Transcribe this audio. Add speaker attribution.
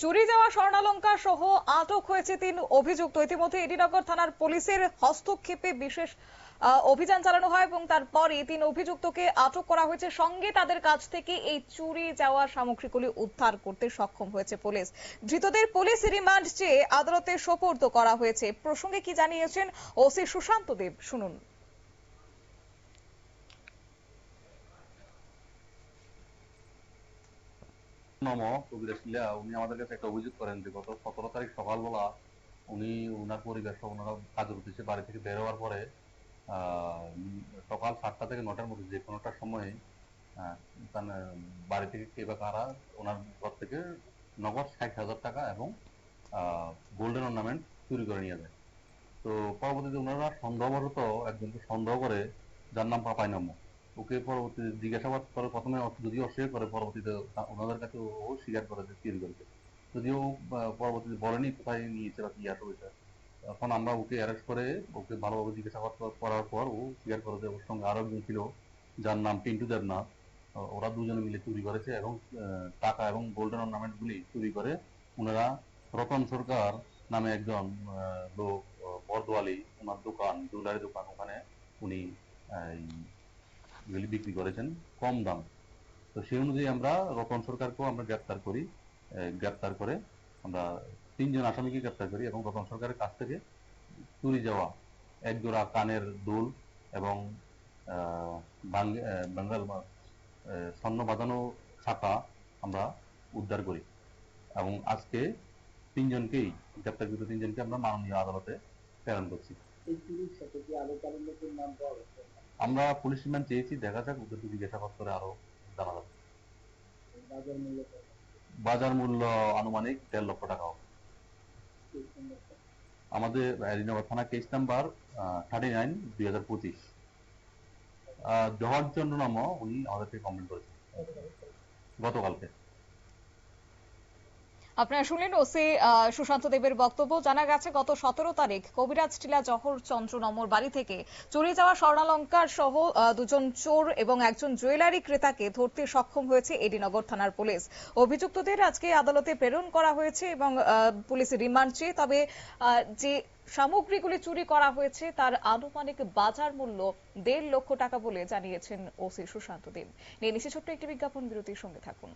Speaker 1: চুরি যাওয়া স্বর্ণালঙ্কার সহ আটক হয়েছে তিন অভিযুক্ত। ইতিমধ্যে এডিনগর থানার পুলিশের হস্তক্ষেপে বিশেষ অভিযান চালানো হয় এবং তারপরে তিন অভিযুক্তকে আটক করা হয়েছে। সঙ্গে তাদের কাছ থেকে এই চুরি যাওয়া সামগ্রীগুলি উদ্ধার করতে সক্ষম হয়েছে পুলিশ। ধৃতদের পুলিশ রিমান্ড চেয়ে আদালতে সোপর্দ করা হয়েছে। প্রসঙ্গে কি জানিয়েছেন ওসি সুশান্ত দেব, শুনুন।
Speaker 2: নম কবিরা শিলা উনি আমাদের কাছে একটা অভিযোগ করেন যে গত সতেরো তারিখ সকালবেলা উনি ওনার পরিবার সহ ওনারা কাজের উদ্দেশ্যে বাড়ি থেকে বের হওয়ার পরে আহ, সকাল সাতটা থেকে নটার মধ্যে যে কোনোটার সময় আহ, তার, বাড়ি থেকে কে বা কারা ওনার ঘর থেকে নগদ ষাট হাজার টাকা এবং গোল্ডেন অর্নামেন্ট চুরি করে নিয়ে যায়। তো পরবর্তীতে ওনারা সন্দেহবশত একজনকে সন্দেহ করে যার নাম পাপাই নাম্য ওকে পরবর্তীতে জিজ্ঞাসাবাদ করে প্রথমে যদিও অস্বীকার করে, পরবর্তীতে ওনাদের কাছে ও স্বীকার করে যে চুরি করেছে। যদিও পরবর্তীতে বলেনি কোথায় নিয়েছে বা কি আসে হয়েছে এখন আমরা ওকে অ্যারেস্ট করে ওকে ভালোভাবে জিজ্ঞাসাবাদ করার পর ও স্বীকার করে যে ওর সঙ্গে আরও একজন ছিল, যার নাম পিন্টু দেবনাথ। ও- ওরা দুজনে মিলে চুরি করেছে এবং টাকা এবং গোল্ডেন অর্নামেন্ট গুলি চুরি করে ওনারা রতন সরকার নামে একজন লোক বরদোয়ালি, ওনার দোকান, জুয়েলারি দোকান, ওখানে উনি আহ, বিক্রি করেছেন কম দাম। তো সেই অনুযায়ী আমরা রতন সরকারকেও আমরা গ্রেপ্তার করি গ্রেপ্তার করে আমরা তিনজন আসামিকে গ্রেপ্তার করি এবং রতন সরকারের কাছ থেকে চুরি যাওয়া এক জোড়া কানের দুল এবং বেঙ্গল স্বর্ণ বাঁধানো ছাতা আমরা উদ্ধার করি এবং আজকে তিনজনকেই গ্রেপ্তারকৃত তিনজনকে আমরা মাননীয় আদালতে প্রেরণ করছি। আমরা পুলিশ রিমান্ড চেয়েছি দেখা যাক ওদেরকে জিজ্ঞাসাবাদ করে আরও জানা যাবে।
Speaker 3: বাজার মূল্য কত?
Speaker 2: বাজার মূল্য আনুমানিক দেড় লক্ষ টাকা হবে। আমাদের রিনগর থানা কেস নাম্বার থার্টি নাইন দুই হাজার পঁচিশ। জহর চন্দ্র নাম উনি আমাদেরকে কমপ্লেন করেছেন। গতকালকে।
Speaker 1: আপনারা শুনলেন ওসি সুশান্ত দেবের বক্তব্য। জানা গেছে, গত সতেরো তারিখ কবিরাজ টিলা জহর চন্দ্র নম্বর বাড়ি থেকে চুরি যাওয়া স্বর্ণালঙ্কার সহ দুজন চোর এবং একজন জুয়েলারি ক্রেতাকে ধরতে সক্ষম হয়েছে এডিনগর থানার পুলিশ। অভিযুক্তদের আজকে আদালতে প্রেরণ করা হয়েছে এবং পুলিশ রিমান্ড চেয়ে, তবে যে সামগ্রীগুলি চুরি করা হয়েছে, তার আনুমানিক বাজার মূল্য দেড় লক্ষ টাকা বলে জানিয়েছেন ওসি সুশান্ত দেব। নিয়ে নিচে ছোট্ট একটি বিজ্ঞাপন বিরতির সঙ্গে থাকুন।